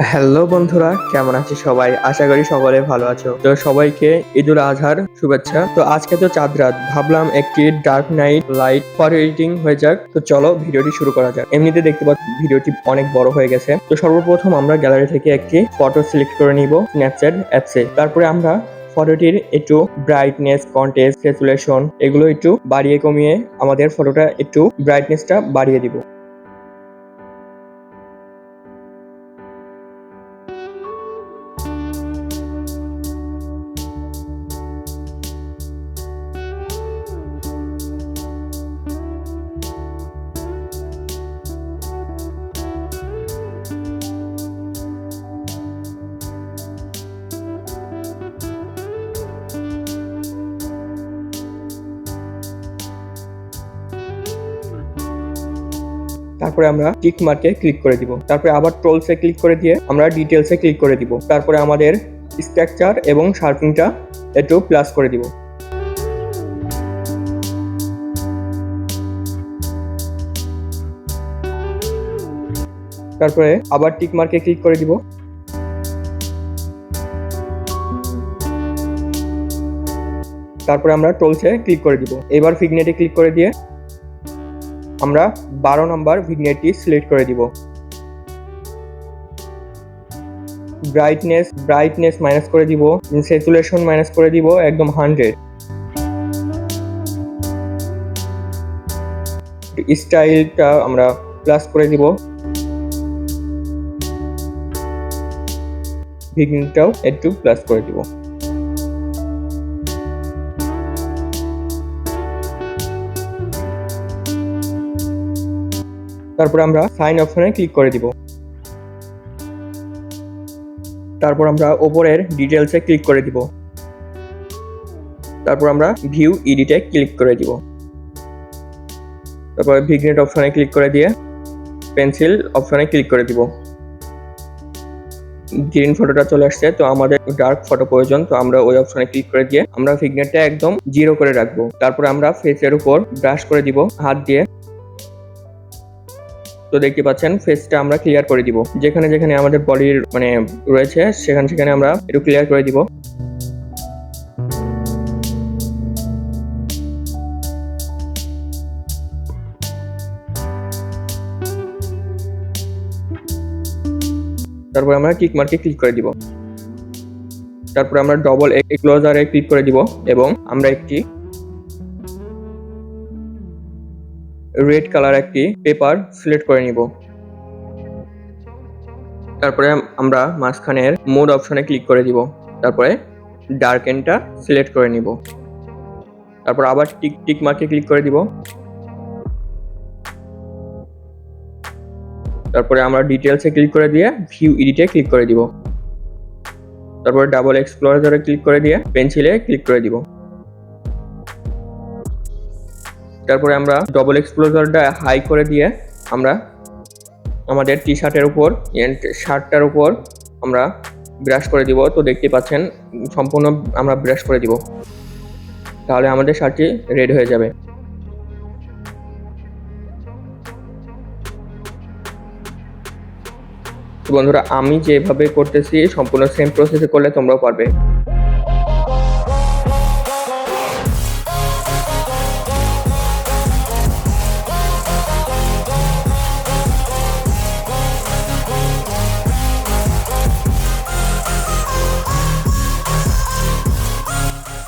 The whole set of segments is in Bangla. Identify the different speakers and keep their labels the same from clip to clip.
Speaker 1: হ্যালো বন্ধুরা, কেমন আছে সবাই? আশা করি সকলে ভালো আছো। তো সবাইকে ঈদুল আজহার শুভেচ্ছা। তো আজকে তো চাঁদ রাত, ভাবলাম একটি dark night light for editing হয়ে যাক। তো চলো ভিডিওটি শুরু করা যাক। এমনিতে দেখতে পাচ্ছি ভিডিওটি অনেক বড় হয়ে গেছে। তো সর্বপ্রথম আমরা গ্যালারি থেকে একটি ফটো সিলেক্ট করে নিব স্ন্যাপচ্যাট অ্যাপসে তারপরে আমরা ফটোটির একটু ব্রাইটনেস কন্টেস্ট স্যাচুরেশন এগুলো একটু বাড়িয়ে কমিয়ে আমাদের ফটোটা একটু ব্রাইটনেসটা বাড়িয়ে দিব। তারপরে আমরা টিক মার্কে ক্লিক করে দিব। তারপরে আবার ট্রোলসে ক্লিক করে দিয়ে আমরা ডিটেলসে ক্লিক করে দিব। তারপরে আমাদের স্ট্রাকচার এবং শার্পিংটা একটু প্লাস করে দিব। তারপরে আবার টিক মার্কে ক্লিক করে দিব। তারপরে আমরা টোলসে ক্লিক করে দিব। এবার ফিগনেটে ক্লিক করে দিয়ে আমরা বারো নম্বর ভিগনেটটি সিলেক্ট করে দিব। ব্রাইটনেস ব্রাইটনেস মাইনাস করে দিব স্যাচুরেশন মাইনাস করে দিব, একদম হান্ড্রেড স্টাইলটা আমরা প্লাস করে দিব। ভিগনেটটাও একটু প্লাস করে দিব। তারপর আমরা সাইন অপশনে ক্লিক করে দিব। তারপর আমরা ওপরের ডিটেলসে ক্লিক করে দিব। তারপর আমরা ভিউ ইডিটে ক্লিক করে দিব। তারপর ভিগনেট অপশনে ক্লিক করে দিয়ে পেন্সিল অপশনে ক্লিক করে দিব। গ্রিন ফটোটা চলে আসছে, তো আমাদের ডার্ক ফটো প্রয়োজন, তো আমরা ওই অপশনে ক্লিক করে দিয়ে আমরা ফিগনেটটা একদম জিরো করে রাখব। তারপর আমরা ফেসের উপর ব্রাশ করে দিব, হাত দিয়ে। তো দেখতে পাচ্ছেন ফেসটা আমরা ক্লিয়ার করে দিব। যেখানে যেখানে আমাদের বডির মানে রয়েছে, সেখানে সেখানে আমরা একটু ক্লিয়ার করে দিব। তারপর আমরা টিক মার্কে ক্লিক করে দিব। তারপর আমরা ডবল ক্লোজারে ক্লিক করে দিব এবং আমরা একটি রেড কালার একটি পেপার সিলেক্ট করে নিব। তারপরে আমরা মাঝখানের মোড অপশনে ক্লিক করে দিব। তারপরে ডার্ক এন্ডটা সিলেক্ট করে নিব। তারপর আবার টিক টিক মার্কে ক্লিক করে দিব। তারপরে আমরা ডিটেলসে ক্লিক করে দিয়ে ভিউ ইডিটে ক্লিক করে দিব। তারপরে ডাবল এক্সপ্লোরারে ক্লিক করে দিয়ে পেন্সিলে ক্লিক করে দিব। তারপরে আমরা ডবল এক্সপ্লোজারটা হাই করে দিয়ে আমরা আমাদের টি শার্টের উপর শার্টটার উপর আমরা ব্রাশ করে দিব। তো দেখতে পাচ্ছেন, সম্পূর্ণ আমরা ব্রাশ করে দিব। তাহলে আমাদের শার্টটি রেডি হয়ে যাবে। বন্ধুরা, আমি যেভাবে করতেছি, সম্পূর্ণ সেম প্রসেসে করলে তোমরাও পারবে।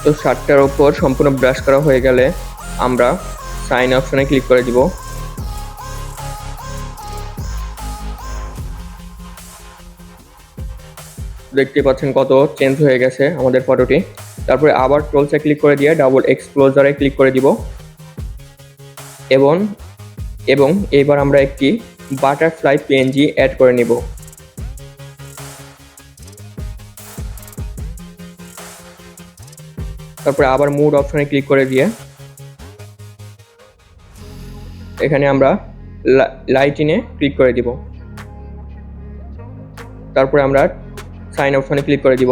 Speaker 1: তো শার্টটার ওপর সম্পূর্ণ ব্রাশ করা হয়ে গেলে আমরা সাইন অপশনে ক্লিক করে দিব। দেখতে পাচ্ছেন কত চেঞ্জ হয়ে গেছে আমাদের ফটোটি তারপরে আবার টুলসে ক্লিক করে দিয়ে ডাবল এক্সপ্লোজারে ক্লিক করে দিব। এবং এবং এবার আমরা একটি বাটারফ্লাই পিএনজি অ্যাড করে নিব। তারপরে আবার মুড অপশনে ক্লিক করে দিয়ে এখানে আমরা লাইটিনে ক্লিক করে দিব। তারপরে আমরা সাইন অপশনে ক্লিক করে দিব।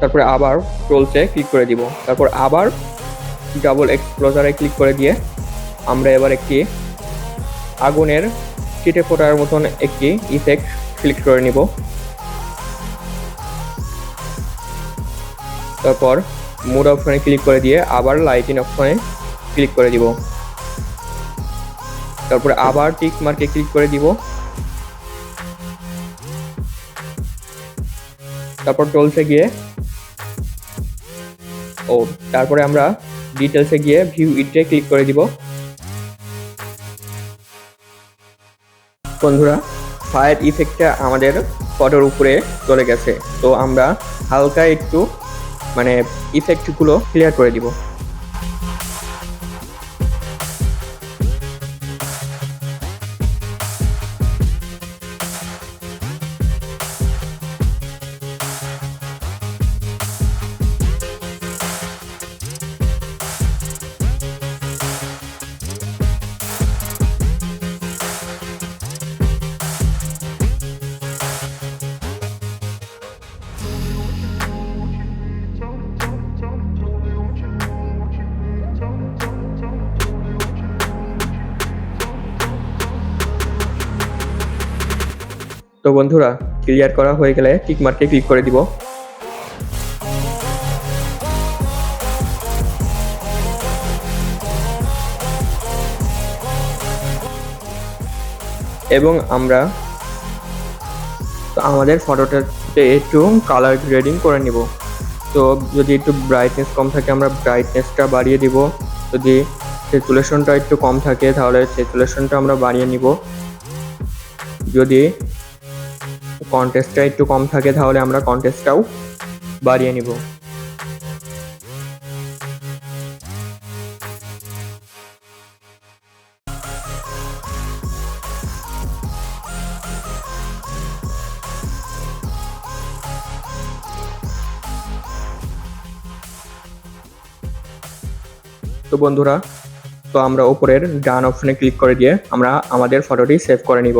Speaker 1: তারপরে আবার টুলসে ক্লিক করে দিব। তারপর আবার ডাবল এক্সপ্লোজারে ক্লিক করে দিয়ে আমরা এবার একটি আগুনের চিটে ফোটার মতন একটি ইফেক্ট সিলেক্ট করে নিব। তারপর মুড অপশনে ক্লিক করে দিয়ে আবার লাইটিং অপশনে ক্লিক করে দিব। তারপর আবার টিক মার্কে ক্লিক করে দিব। তারপর টলসে গিয়ে ও, তারপরে আমরা ডিটেলসে গিয়ে ভিউ ইটে ক্লিক করে দিব। বন্ধুরা ফায়ার ইফেক্টটা আমাদের ফটোর উপরে চলে গেছে। তো আমরা হালকা একটু মানে ইফেক্টগুলো ক্লিয়ার করে দিব। তো বন্ধুরা ক্লিয়ার করা হয়ে গেলে টিক মার্কে ক্লিক করে দিব। এবং আমরা আমাদের ফটোটাতে একটু কালার গ্রেডিং করে নিব। তো যদি একটু ব্রাইটনেস কম থাকে, আমরা ব্রাইটনেসটা বাড়িয়ে দিব। যদি সেচুলেশনটা একটু কম থাকে, তাহলে সেচুলেশনটা আমরা বাড়িয়ে নিব। যদি কন্টেস্টটা একটু কম থাকে, তাহলে আমরা কন্টেস্টটাও বাড়িয়ে নিব। তো বন্ধুরা, তো আমরা উপরের ডান অপশনে ক্লিক করে দিয়ে আমরা আমাদের ফটোটি সেভ করে নিব।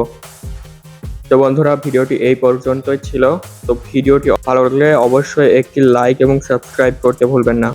Speaker 1: তো বন্ধুরা, ভিডিওটি এই পর্যন্তই ছিল। তো ভিডিওটি ভালো লাগলে অবশ্যই একটি লাইক এবং সাবস্ক্রাইব করতে ভুলবেন না।